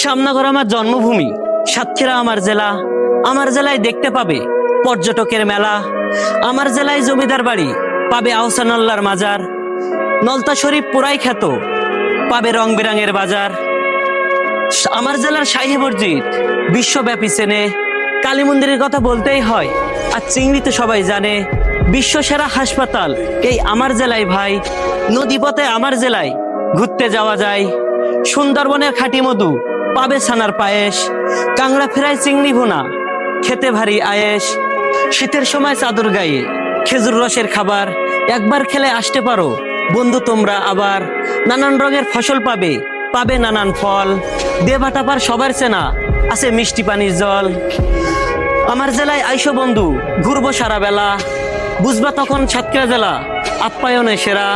সামনাগর আমার জন্মভূমি, সাতক্ষীরা আমার জেলা। আমার জেলায় দেখতে পাবে পর্যটকের মেলা। আমার জেলায় জমিদার বাড়ি পাবে আহসানাল্লার মাজার। নলতা শরীফ পুরাই খ্যাত, পাবে রং বেরঙের বাজার। আমার জেলার শাহী মসজিদ বিশ্বব্যাপী চেনে। কালী মন্দিরের কথা বলতেই হয়, আর চিংড়ি তো সবাই জানে। বিশ্ব সেরা হাসপাতাল এই আমার জেলায় ভাই। নদীপথে আমার জেলায় ঘুরতে যাওয়া যায়। সুন্দরবনের খাঁটি মধু, পাবে ছানার পায়েস কাংড়া ফেরায় চিংড়ি ভুনা, খেতে ভারী আয়েস। শীতের সময় চাদর গায়ে, খেজুর রসের খাবার, একবার খেলে আসতে পারো। বন্ধু, তোমরা আবার নানান রঙের ফসল পাবে পাবে নানান ফল। দেবাটাপার সবার চেনা, আছে মিষ্টি পানির জল। আমার জেলায় আইসো বন্ধু, ঘুরবো সারা বেলা বুঝবা তখন সাতক্ষীরা জেলা আপ্যায়নে সেরা।